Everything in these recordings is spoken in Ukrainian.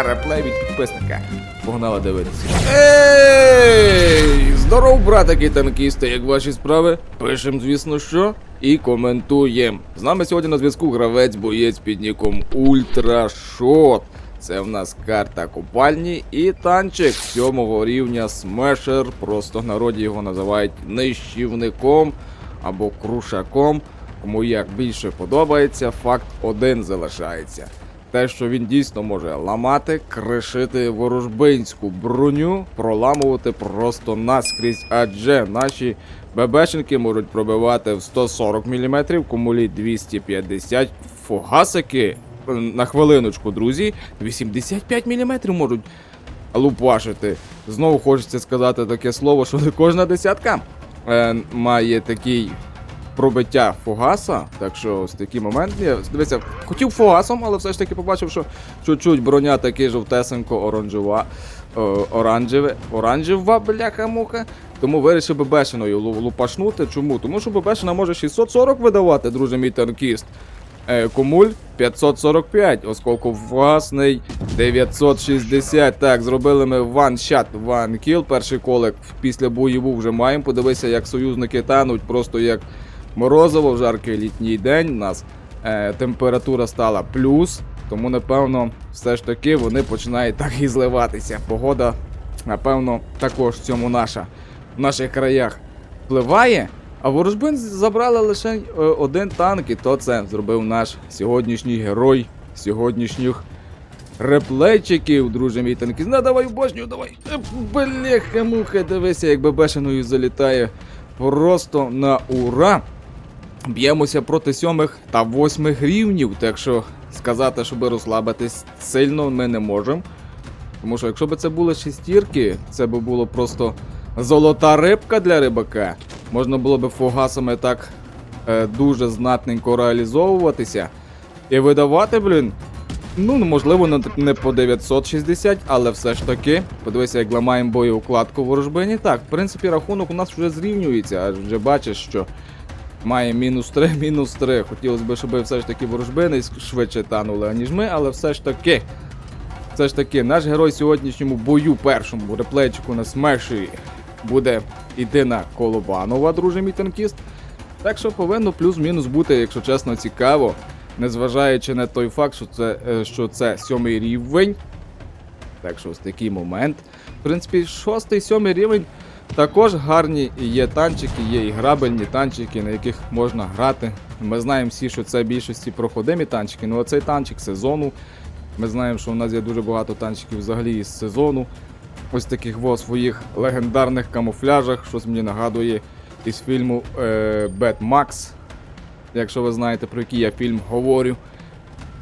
Реплей від підписника. Погнали дивитися. Ей! Здоров, братики танкісти, як ваші справи? Пишем, звісно, що. І коментуємо. З нами сьогодні на зв'язку гравець боєць під ніком Ультрашот. Це в нас карта купальні і танчик сьомого рівня Смешер. Просто в народі його називають нищівником або крушаком. Кому як більше подобається, факт один залишається. Те, що він дійсно може ламати, кришити ворожбинську броню, проламувати просто наскрізь, адже наші ББшники можуть пробивати в 140 мм, кумулі 250, фугасики на хвилиночку, друзі, 85 мм можуть лупашити. Знову хочеться сказати таке слово, що не кожна десятка е, має такий пробиття фугаса. Так що ось такий момент є. Дивіться, хотів фугасом, але все ж таки побачив, що чуть-чуть броня таки жовтесенько оранжева. е, Оранжеве, оранжева бляха-муха. Тому вирішив бебешиною лупашнути. Чому? Тому що бебешина може 640 видавати, друже мій танкіст. Е, Кумуль 545, оскільки власний 960. Так, зробили ми one kill. Перший колик після бойову вже маємо. Подивися, як союзники тануть, просто як морозиво в жаркий літній день. У нас е, температура стала плюс, тому напевно все ж таки вони починають так і зливатися. Погода, напевно, також в цьому наша в наших краях впливає. А ворожбин забрали лише е, один танк, і то це зробив наш сьогоднішній герой сьогоднішніх реплейчиків, друже мій танкіст. На, давай в башню, давай. Е, Бляха муха, дивися, як бебешиною залітає просто на ура. Б'ємося проти сьомих та восьмих рівнів, так що сказати, щоб розслабитись сильно ми не можемо. Тому що якщо б це були шестірки, це би було просто золота рибка для рибака. Можна було б фугасами так е, дуже знатненько реалізовуватися і видавати, блін. Ну, можливо, не по 960, але все ж таки, подивися, як ламаємо боєукладку в ворожбині. Так, в принципі, рахунок у нас вже зрівнюється, аж вже бачиш, що має мінус 3, мінус 3. Хотілося б, щоб все ж таки ворожбини швидше танули, аніж ми, але все ж таки. Все ж таки, наш герой сьогоднішньому бою першому реплейчику на смеші буде йти на Колобанова, друже мій танкіст. Так що повинно плюс-мінус бути, якщо чесно, цікаво. Незважаючи на той факт, що це, е, що це сьомий рівень. Так що ось такий момент. В принципі, шостий, сьомий рівень також гарні є танчики, є і грабельні танчики, на яких можна грати. Ми знаємо всі, що це в більшості проходимі танчики. Ну а цей танчик сезону. Ми знаємо, що у нас є дуже багато танчиків взагалі із сезону. Ось таких во своїх легендарних камуфляжах, щось мені нагадує із фільму е, Bad Max. Якщо ви знаєте, про який я фільм говорю.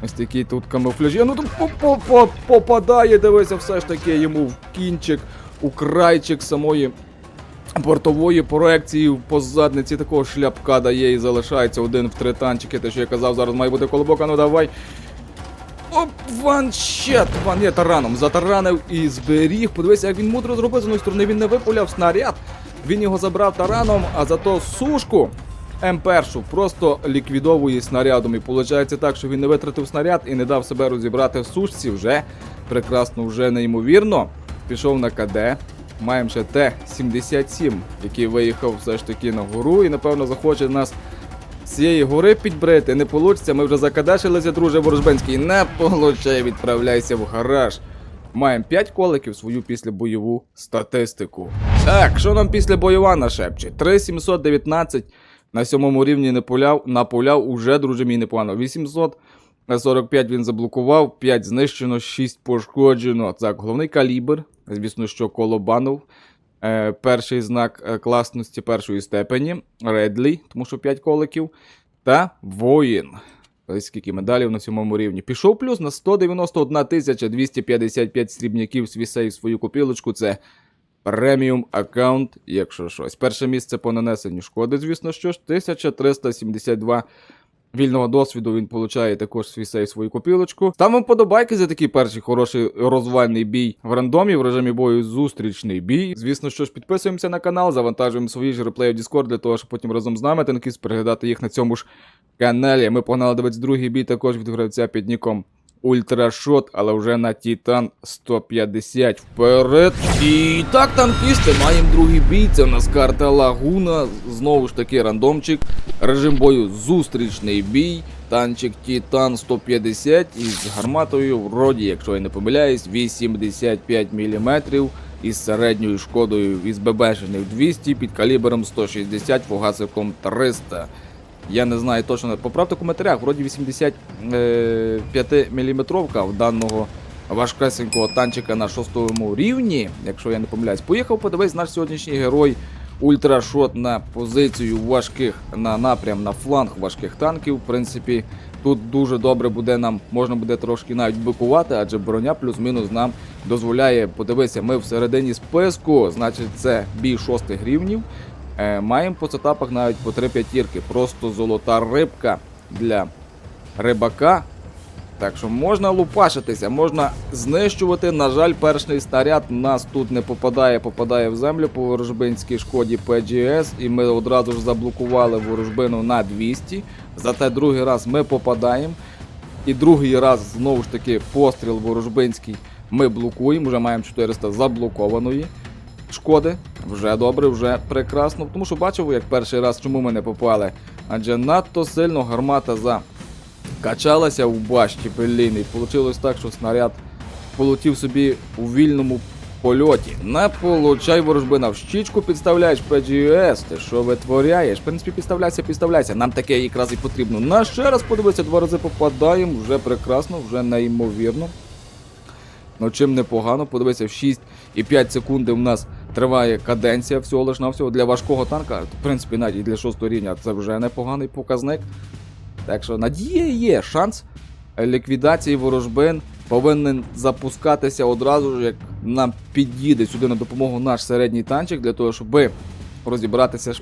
Ось такі тут камуфляжі. Ну тут по- по- попадає, дивися, все ж таки йому в кінчик, у крайчик самої бортової проекції по задниці такого шляпка дає і залишається один в три танчики. Те, що я казав, зараз має бути колобок, а ну давай. Оп, ванщет! Ван є тараном. Затаранив і зберіг. Подивися, як він мудро зробив з одної сторони. Він не випуляв снаряд. Він його забрав тараном, а зато сушку М1 просто ліквідовує снарядом. І виходить так, що він не витратив снаряд і не дав себе розібрати в сушці. Вже прекрасно, вже неймовірно. Пішов на КД. Маємо ще Т-77, який виїхав все ж таки на гору і напевно захоче нас цієї гори підбрити. Не получиться, ми вже закадашилися, друже Ворожбенський. Не получай, відправляйся в гараж. Маємо 5 коликів свою післябойову статистику. Так, що нам після бойова нашепче? 3719 на сьомому рівні не пуляв, напуляв уже, друже мій, непогано. 800. На 45 він заблокував, 5 знищено, 6 пошкоджено. Так, головний калібр. Звісно, що колобанов. Е, перший знак е, класності першої степені. Редлі, тому що 5 коликів. Та воїн. Ось скільки медалів на сьомому рівні. Пішов плюс на 191 255 срібняків свісей свою копілочку. Це преміум аккаунт, якщо щось. Перше місце по нанесенню шкоди, звісно, що ж 1372 вільного досвіду він получає також свій сейв свою копілочку. Ставимо подобайки за такий перший хороший розвальний бій в рандомі в режимі бою зустрічний бій. Звісно, що ж підписуємося на канал, завантажуємо свої ж реплеї в Discord для того, щоб потім разом з нами танкіст переглядати їх на цьому ж каналі. Ми погнали дивитися другий бій також від гравця під ніком ультрашот, але вже на Титан 150 вперед. І так, танкісти, маємо другий бій. Це в нас карта Лагуна. Знову ж таки рандомчик. Режим бою зустрічний бій. Танчик Титан 150 із гарматою, вроді, якщо я не помиляюсь, 85 мм із середньою шкодою із ББшених 200 під калібром 160 фугасиком 300. Я не знаю точно. Поправте в коментарях, вроді 85 мм в даного важкесенького танчика на шостому рівні, якщо я не помиляюсь. Поїхав, подивись, наш сьогоднішній герой ультрашот на позицію важких на напрям на фланг важких танків. В принципі, тут дуже добре буде нам, можна буде трошки навіть бикувати, адже броня плюс-мінус нам дозволяє. Подивися, ми всередині списку, значить, це бій шостих рівнів. Е, маємо по сетапах навіть по три п'ятірки. Просто золота рибка для рибака. Так що можна лупашитися, можна знищувати. На жаль, перший снаряд нас тут не попадає, попадає в землю по ворожбинській шкоді PGS, і ми одразу ж заблокували ворожбину на 200. Зате другий раз ми попадаємо. І другий раз знову ж таки постріл ворожбинський ми блокуємо. Вже маємо 400 заблокованої шкоди. Вже добре, вже прекрасно. Тому що бачив, як перший раз, чому ми не попали. Адже надто сильно гармата закачалася у башті, блін, і вийшло так, що снаряд полетів собі у вільному польоті. Не получай ворожбина в щічку підставляєш PGS, ти що витворяєш? В принципі, підставляйся, підставляйся. Нам таке якраз і потрібно. На ще раз подивися, два рази попадаємо, вже прекрасно, вже неймовірно. Ну чим непогано, подивися, в 6,5 секунди у нас триває каденція всього лиш навсього для важкого танка. В принципі, навіть для 6 рівня це вже непоганий показник. Так що надія є, шанс ліквідації ворожбин повинен запускатися одразу ж, як нам під'їде сюди на допомогу наш середній танчик, для того, щоб розібратися з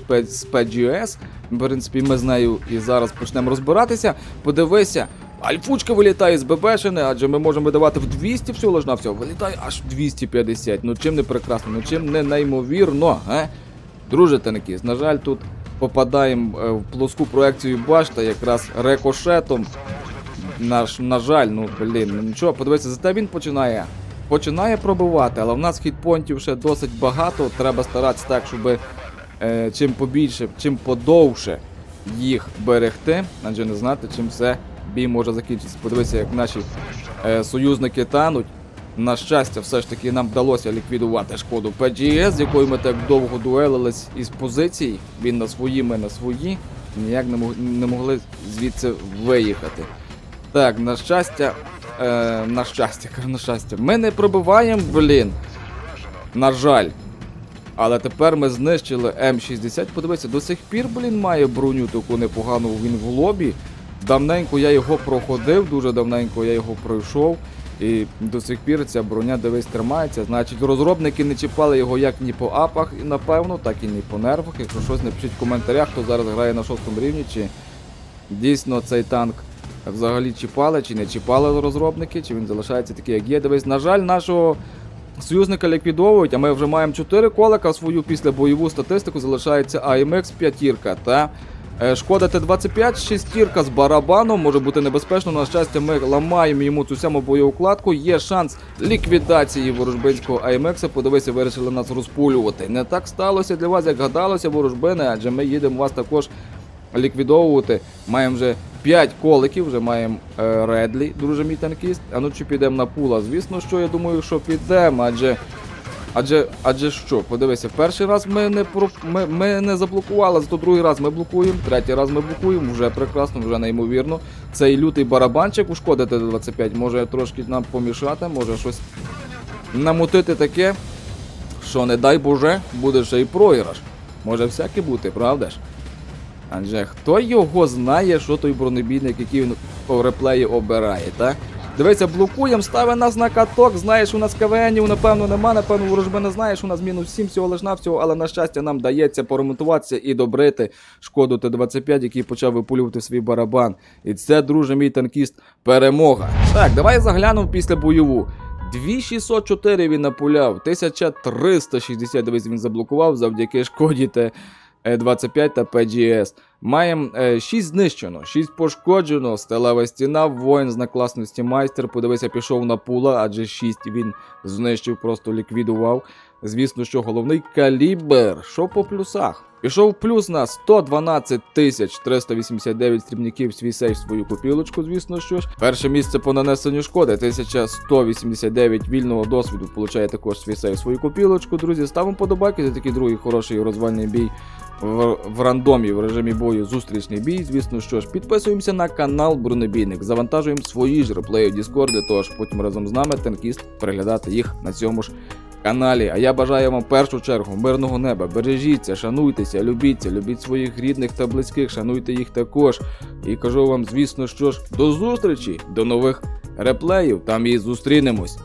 PGS. В принципі, ми з нею і зараз почнемо розбиратися. Подивися, альфучка вилітає з ББшини, адже ми можемо видавати в 200 всього лиш на всього. Вилітає аж 250. Ну чим не прекрасно, ну чим не неймовірно, ге? Друже Танкіс, на жаль, тут попадаємо е, в плоску проекцію башта якраз рекошетом. Наш, на жаль, ну блін, ну нічого, подивися, зате він починає. Починає пробивати, але в нас хітпонтів ще досить багато. Треба старатися так, щоб е, чим побільше, чим подовше їх берегти, адже не знати, чим все бій може закінчитися. Подивися, як наші е, союзники тануть. На щастя, все ж таки нам вдалося ліквідувати шкоду PGS, з якою ми так довго дуелились із позицій. Він на свої, ми на свої. Ніяк не, мог, не могли звідси виїхати. Так, на щастя, е, на щастя, на щастя. Ми не пробиваємо, блін. На жаль. Але тепер ми знищили М60. Подивися, до сих пір, блін, має броню таку непогану він в лобі. Давненько я його проходив, дуже давненько я його пройшов. І до сих пір ця броня дивись тримається. Значить, розробники не чіпали його як ні по апах, напевно, так і ні по нервах. Якщо щось напишіть в коментарях, хто зараз грає на шостому рівні, чи дійсно цей танк взагалі чіпали, чи не чіпали розробники, чи він залишається такий, як є. Дивись, на жаль, нашого союзника ліквідовують, а ми вже маємо 4 колика свою після бойову статистику залишається AMX 5 та Шкода Т-25, шестірка з барабаном, може бути небезпечно. На щастя, ми ламаємо йому цю саму бойову кладку. Є шанс ліквідації ворожбинського АМХ. Подивися, вирішили нас розпулювати. Не так сталося для вас, як гадалося, ворожбини, адже ми їдемо вас також ліквідовувати. Маємо вже 5 коликів, вже маємо е, Редлі, друже мій танкіст. А ну чи підемо на пула? Звісно, що я думаю, що підемо, адже. Адже, адже що, подивися, перший раз ми не про ми, ми не заблокували, зато другий раз ми блокуємо, третій раз ми блокуємо, вже прекрасно, вже неймовірно. Цей лютий барабанчик у Шкода Т-25 може трошки нам помішати, може щось намутити таке, що не дай Боже, буде ще й програш. Може всяке бути, правда ж? Адже хто його знає, що той бронебійник, який він по реплеї обирає, так? Дивися, блокуємо, ставить нас на каток, знаєш, у нас КВНів, напевно, нема, напевно, ворожби не знаєш, у нас мінус 7 всього лиш навсього, але на щастя нам дається поремонтуватися і добрити шкоду Т-25, який почав випулювати свій барабан. І це, друже, мій танкіст, перемога. Так, давай заглянемо після бойову. 2604 він напуляв, 1360 дивись, він заблокував завдяки шкоді Т. е, 25 та PGS. Маємо 6 знищено, 6 пошкоджено, стелева стіна, воїн з накласності майстер. Подивися, пішов на пула, адже 6 він знищив, просто ліквідував. Звісно, що головний калібр. Що по плюсах? Пішов плюс на 112 тисяч 389 стрібників свій сейф свою копілочку, звісно що ж. Перше місце по нанесенню шкоди 1189 вільного досвіду. Получає також свій сейф свою копілочку. Друзі, ставимо подобайки за такий другий хороший розвальний бій в, в рандомі в режимі бою зустрічний бій. Звісно, що ж, підписуємося на канал Бронебійник, завантажуємо свої ж реплеї в Discord, щоб потім разом з нами танкіст переглядати їх на цьому ж каналі. А я бажаю вам в першу чергу мирного неба. Бережіться, шануйтеся, любіться, любіть своїх рідних та близьких, шануйте їх також. І кажу вам, звісно, що ж, до зустрічі, до нових реплеїв. Там і зустрінемось.